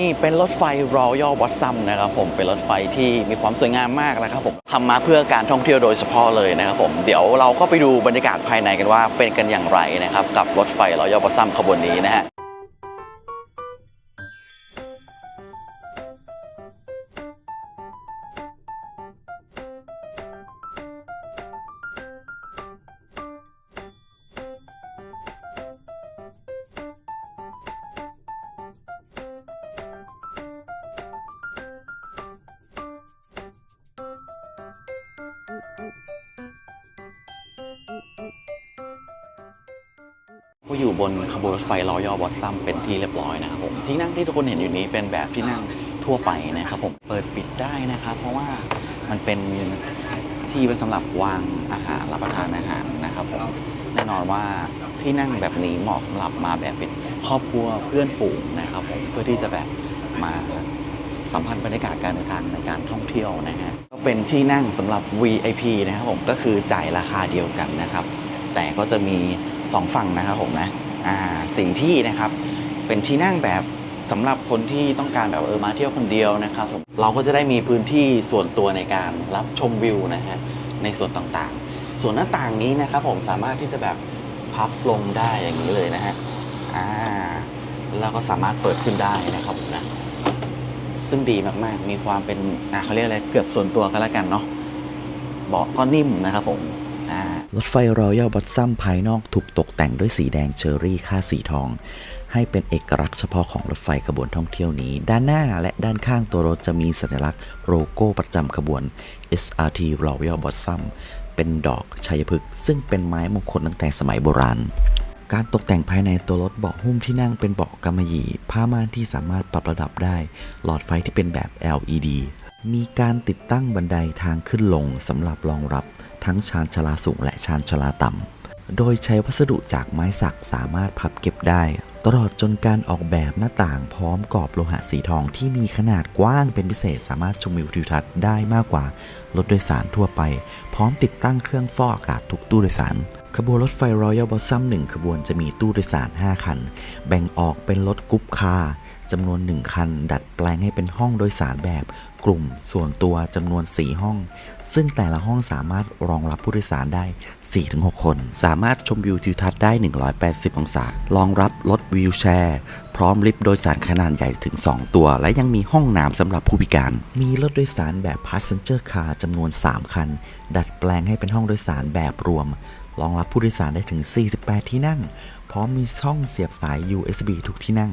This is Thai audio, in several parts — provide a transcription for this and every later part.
นี่เป็นรถไฟรอยัลวัตซัมนะครับผมเป็นรถไฟที่มีความสวยงามมากนะครับผมทำมาเพื่อการท่องเที่ยวโดยเฉพาะเลยนะครับผมเดี๋ยวเราก็ไปดูบรรยากาศภายในกันว่าเป็นกันอย่างไรนะครับกับรถไฟรอยัลวัตซัมขบวนนี้นะฮะ ก็อยู่บนขบวนรถไฟรอยบอสซัมเป็นที่เรียบร้อยนะครับผมที่นั่งที่ทุกคนเห็นอยู่นี้เป็นแบบที่นั่งทั่วไปนะครับผมเปิดปิดได้นะครับ เพราะว่ามันเป็นที่ไว้สำหรับวางอาหารรับประทานอาหารนะครับผมแน่นอนว่าที่นั่งแบบนี้เหมาะสำหรับมาแบบเป็นครอบครัวเพื่อนฝูงนะครับผมเพื่อที่จะแบบมาสัมผัสบรรยากาศการเดินทางในการท่องเที่ยวนะฮะก็เป็นที่นั่งสำหรับ VIP นะครับผมก็คือจ่ายราคาเดียวกันนะครับ แต่ก็จะมี สองฝั่งนะครับผมนะอ่าสิ่งที่นะครับเป็นที่นั่งแบบสำหรับคนที่ต้องการแบบเออมาเที่ยวคนเดียวนะครับผมเราก็จะได้มีพื้นที่ส่วนตัวในการรับชมวิวนะฮะในส่วนต่างๆ ส่วนหน้าต่างนี้นะครับผมสามารถที่จะแบบพับลงได้อย่างนี้เลยนะฮะอ่าแล้วก็สามารถเปิดขึ้นได้นะครับผมนะซึ่งดีมากๆ มีความเป็นอ่าเขาเรียกอะไรเกือบส่วนตัวกันแล้วกันเนาะเบาะก็นิ่มนะครับผม รถไฟรอยัลบัตซัมภายนอกถูกตกแต่งด้วยสีแดงเชอรี่ค่าสีทอง ให้เป็นเอกลักษณ์เฉพาะของรถไฟขบวนท่องเที่ยวนี้ ด้านหน้าและด้านข้างตัวรถจะมีสัญลักษณ์โลโก้ประจำขบวน SRT Royal b o s s o m เป็นดอกชัยพฤกษ์ซึ่งเป็นไม้มงคลตั้งแต่สมัยโบราณการตกแต่งภายในตัวรถเบาะหุ้มที่นั่งเป็นเบาะกำมะหยี่ ผ้าม่านที่สามารถปรับระดับได้ หลอดไฟที่เป็นแบบ LED มีการติดตั้งบันไดทางขึ้นลงสำหรับรองรับทั้งชานชลาสูงและชานชลาต่ำ โดยใช้วัสดุจากไม้สักสามารถพับเก็บได้ ตลอดจนการออกแบบหน้าต่างพร้อมกรอบโลหะสีทองที่มีขนาดกว้างเป็นพิเศษสามารถชมวิวทิวทัศน์ได้มากกว่ารถโดยสารทั่วไป พร้อมติดตั้งเครื่องฟอกอากาศทุกตู้โดยสารขบวนรถไฟ Royal b o s s o m 1ขบวนจะมีตู้โดยสาร 5 คัน แบ่งออกเป็นรถกรุ๊ปคาร์ จำนวน 1 คัน ดัดแปลงให้เป็นห้องโดยสารแบบกลุ่มส่วนตัวจำนวน 4 ห้อง ซึ่งแต่ละห้องสามารถรองรับผู้โดยสารได้ 4-6 คน สามารถชมวิวทิวทัศน์ได้ 180 องศารองรับรถวีลแชร์ พร้อมลิฟต์โดยสารขนาดใหญ่ถึง 2 ตัว และยังมีห้องน้ำสำหรับผู้พิการ มีรถโดยสารแบบ Passenger Car จำนวน 3 คัน ดัดแปลงให้เป็นห้องโดยสารแบบรวม รองรับผู้โดยสารได้ถึง 48 ที่นั่ง พร้อมมีช่องเสียบสาย USB ทุกที่นั่ง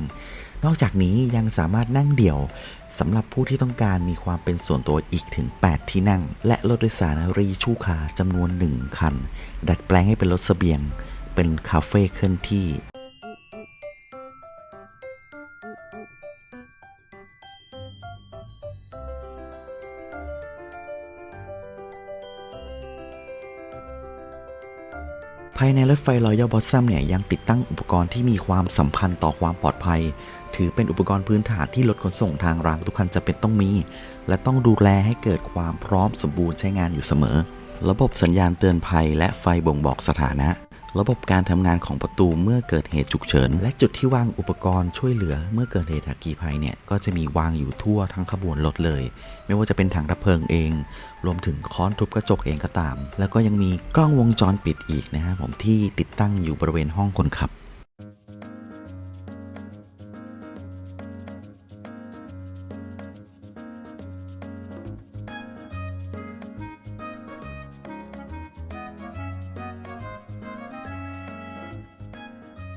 นอกจากนี้ยังสามารถนั่งเดี่ยวสำหรับผู้ที่ต้องการมีความเป็นส่วนตัวอีกถึง 8 ที่นั่ง และรถโดยสารรีชูคาจำนวน 1 คัน ดัดแปลงให้เป็นรถเสบียง เป็นคาเฟ่เคลื่อนที่ ภายในรถไฟรอยัลบอสซัมเนี่ยยังติดตั้งอุปกรณ์ที่มีความสัมพันธ์ต่อความปลอดภัย ถือเป็นอุปกรณ์พื้นฐานที่รถขนส่งทางรางทุกคันจะเป็นต้องมี และต้องดูแลให้เกิดความพร้อมสมบูรณ์ใช้งานอยู่เสมอ ระบบสัญญาณเตือนภัยและไฟบ่งบอกสถานะ ระบบการทำงานของประตูเมื่อเกิดเหตุฉุกเฉิน และจุดที่วางอุปกรณ์ช่วยเหลือเมื่อเกิดเหตุอัคคีภัยเนี่ยก็จะมีวางอยู่ทั่วทั้งขบวนรถเลย ไม่ว่าจะเป็นถังดับเพลิงเอง รวมถึงค้อนทุบกระจกเองก็ตาม แล้วก็ยังมีกล้องวงจรปิดอีกนะครับผมที่ติดตั้งอยู่บริเวณห้องคนขับ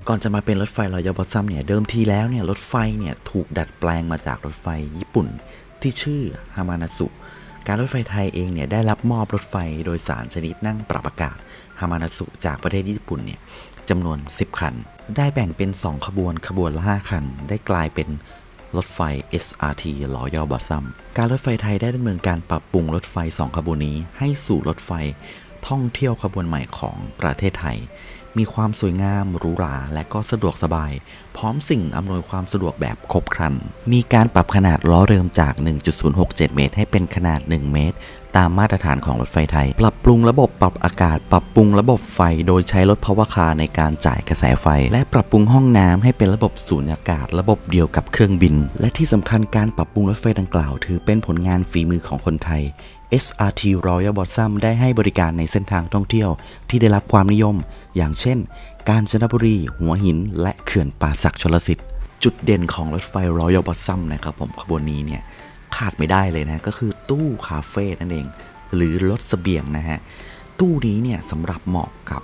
ก่อนจะมาเป็นรถไฟรอยัลบอซัมเนี่ยเดิมทีแล้วเนี่ยรถไฟเนี่ยถูกดัดแปลงมาจากรถไฟญี่ปุ่นที่ชื่อฮามานาสุ การรถไฟไทยเองเนี่ยได้รับมอบรถไฟโดยสารชนิดนั่งปรับอากาศฮามานาสุจากประเทศญี่ปุ่นเนี่ยจำนวน 10 คัน ได้แบ่งเป็น 2 ขบวนขบวนละ 5 คัน ได้กลายเป็นรถไฟ SRT Royal b o s s o m การรถไฟไทยได้ดำเนินการปรับปรุงรถไฟ 2 ขบวนนี้ให้สู่รถไฟท่องเที่ยวขบวนใหม่ของประเทศไทย มีความสวยงามหรูหราและก็สะดวกสบาย พร้อมสิ่งอำนวยความสะดวกแบบครบครัน มีการปรับขนาดล้อเดิมจาก 1.067 เมตร ให้เป็นขนาด 1 เมตร ตามมาตรฐานของรถไฟไทย ปรับปรุงระบบปรับอากาศ ปรับปรุงระบบไฟ โดยใช้รถพาวคาในการจ่ายกระแสไฟ และปรับปรุงห้องน้ำให้เป็นระบบสูญญากาศ ระบบเดียวกับเครื่องบิน และที่สำคัญการปรับปรุงรถไฟดังกล่าว ถือเป็นผลงานฝีมือของคนไทย SRT Royal Blossom ได้ให้บริการในเส้นทางท่องเที่ยวที่ได้รับความนิยม อย่างเช่น กาญจนบุรี หัวหิน และเขื่อนป่าสักชลสิทธิ์ จุดเด่นของรถไฟ Royal Blossom นะครับผมขบวนนี้เนี่ยขาดไม่ได้เลยนะ ก็คือตู้คาเฟ่นั่นเอง หรือรถเสบียงนะฮะ ตู้นี้เนี่ยสำหรับเหมาะกับ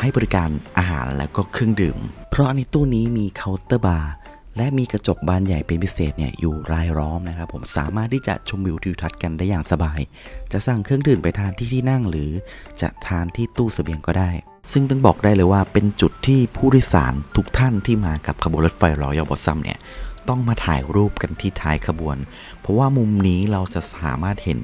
ให้บริการอาหารแล้วก็เครื่องดื่ม เพราะในตู้นี้มีเคาน์เตอร์บาร์ และมีกระจกบานใหญ่เป็นพิเศษเนี่ยอยู่รายล้อมนะครับผมสามารถที่จะชมวิวทิวทัศน์กันได้อย่างสบาย จะสั่งเครื่องดื่มไปทานที่ที่นั่งหรือจะทานที่ตู้เสบียงก็ได้ ซึ่งต้องบอกได้เลยว่าเป็นจุดที่ผู้โดยสารทุกท่านที่มากับขบวนรถไฟรอยัลบอซัมเนี่ยต้องมาถ่ายรูปกันที่ท้ายขบวน เพราะว่ามุมนี้เราจะสามารถเห็น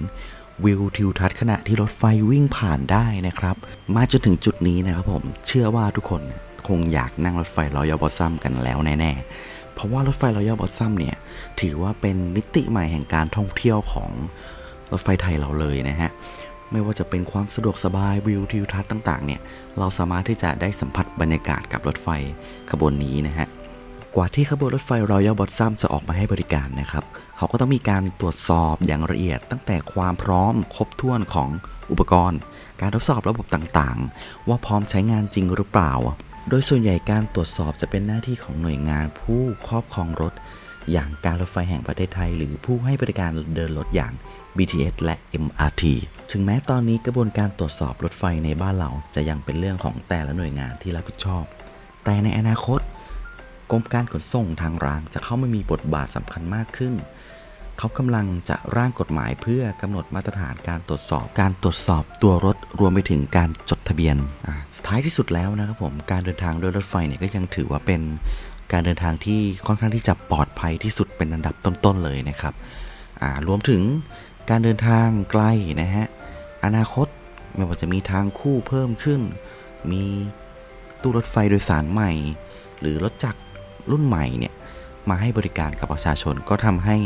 วิวทิวทัศน์ขณะที่รถไฟวิ่งผ่านได้นะครับ มาจนถึงจุดนี้นะครับผมเชื่อว่าทุกคนคงอยากนั่งรถไฟรอยัลบอซัมกันแล้วแน่ๆ เพราะว่ารถไฟรอยัลบอสซัมเนี่ย ถือว่าเป็นมิติใหม่แห่งการท่องเที่ยวของรถไฟไทยเราเลยนะฮะ ไม่ว่าจะเป็นความสะดวกสบายวิวทิวทัศน์ต่าง ๆ เนี่ย เราสามารถที่จะได้สัมผัสบรรยากาศกับรถไฟขบวนนี้นะฮะ กว่าที่ขบวนรถไฟ Royal b o t s o m จะออกมาให้บริการนะครับ เขาก็ต้องมีการตรวจสอบอย่างละเอียด ตั้งแต่ความพร้อมครบถ้วนของอุปกรณ์ การทดสอบระบบต่างๆ ว่าพร้อมใช้งานจริงหรือเปล่า โดยส่วนใหญ่การตรวจสอบจะเป็นหน้าที่ของหน่วยงานผู้ครอบครองรถ อย่างการรถไฟแห่งประเทศไทย หรือผู้ให้บริการเดินรถอย่าง BTS และ MRT ถึงแม้ตอนนี้กระบวนการตรวจสอบรถไฟในบ้านเราจะยังเป็นเรื่องของแต่ละหน่วยงานที่รับผิดชอบ แต่ในอนาคตกรมการขนส่งทางรางจะเข้ามามีบทบาทสำคัญมากขึ้น เขากำลังจะร่างกฎหมายเพื่อกำหนดมาตรฐานการตรวจสอบ การตรวจสอบตัวรถรวมไปถึงการจดทะเบียนอ่าท้ายที่สุดแล้วนะครับผมการเดินทางโดยรถไฟเนี่ยก็ยังถือว่าเป็นการเดินทางที่ค่อนข้างที่จะปลอดภัยที่สุดเป็นอันดับต้นๆเลยนะครับอ่ารวมถึงการเดินทางไกลนะฮะอนาคตไม่ว่าจะมีทางคู่เพิ่มขึ้น มีตู้รถไฟโดยสารใหม่ หรือรถจักรรุ่นใหม่เนี่ย มาให้บริการกับประชาชนก็ทำให้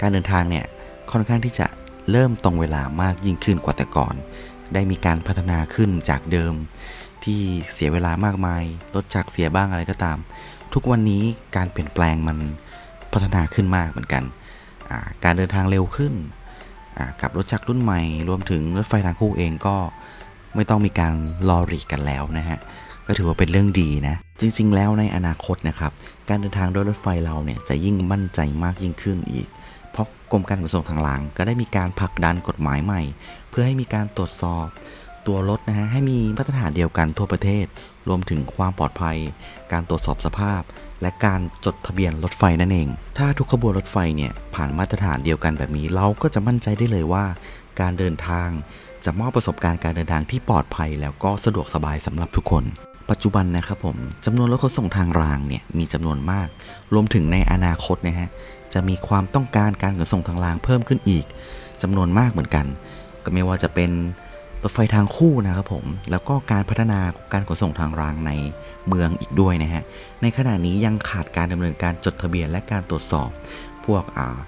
การเดินทางเนี่ยค่อนข้างที่จะเริ่มตรงเวลามากยิ่งขึ้นกว่าแต่ก่อน ได้มีการพัฒนาขึ้นจากเดิม ที่เสียเวลามากมายรถจักรเสียบ้างอะไรก็ตาม ทุกวันนี้การเปลี่ยนแปลงมันพัฒนาขึ้นมากเหมือนกันการเดินทางเร็วขึ้นกับรถจักรรุ่นใหม่ รวมถึงรถไฟทางคู่เองก็ไม่ต้องมีการรอรีกันแล้วนะฮะ ก็ถือว่าเป็นเรื่องดีนะ จริง ๆ แล้วในอนาคตนะครับ การเดินทางด้วยรถไฟเราเนี่ยจะยิ่งมั่นใจมากยิ่งขึ้นอีก เพราะกรมการขนส่งทางราง ก็ได้มีการผลักดันกฎหมายใหม่ เพื่อให้มีการตรวจสอบตัวรถนะฮะให้มีมาตรฐานเดียวกันทั่วประเทศ รวมถึงความปลอดภัย การตรวจสอบสภาพ และการจดทะเบียนรถไฟนั่นเอง ถ้าทุกขบวนรถไฟเนี่ยผ่านมาตรฐานเดียวกันแบบนี้ เราก็จะมั่นใจได้เลยว่า การเดินทางจะมอบประสบการณ์การเดินทางที่ปลอดภัยแล้วก็สะดวกสบายสำหรับทุกคน ปัจจุบันนะครับผมจำนวนรถขนส่งทางรางเนี่ยมีจำนวนมาก รวมถึงในอนาคตนะฮะจะมีความต้องการการขนส่งทางรางเพิ่มขึ้นอีกจำนวนมากเหมือนกัน ก็ไม่ว่าจะเป็นรถไฟทางคู่นะครับผมแล้วก็การพัฒนาการขนส่งทางรางในเมืองอีกด้วยนะฮะในขณะนี้ยังขาดการดำเนินการจดทะเบียนและการตรวจสอบ พวกอ่า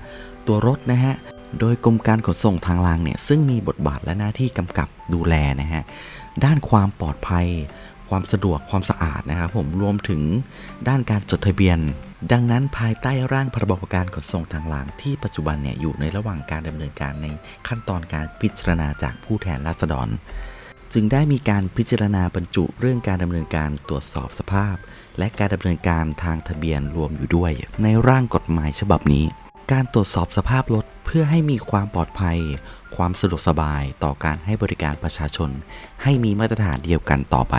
ตัวรถนะฮะโดยกรมการขนส่งทางรางเนี่ยซึ่งมีบทบาทและหน้าที่กำกับดูแลนะฮะด้านความปลอดภัย ความสะดวกความสะอาดนะครับผมรวมถึงด้านการจดทะเบียน ดังนั้นภายใต้ร่างพรบการขนส่งทางรางที่ปัจจุบันเนี่ยอยู่ในระหว่างการดำเนินการในขั้นตอนการพิจารณาจากผู้แทนราษฎร จึงได้มีการพิจารณาบรรจุเรื่องการดำเนินการตรวจสอบสภาพ และการดำเนินการทางทะเบียนรวมอยู่ด้วย ในร่างกฎหมายฉบับนี้ การตรวจสอบสภาพรถเพื่อให้มีความปลอดภัย ความสะดวกสบายต่อการให้บริการประชาชน ให้มีมาตรฐานเดียวกันต่อไป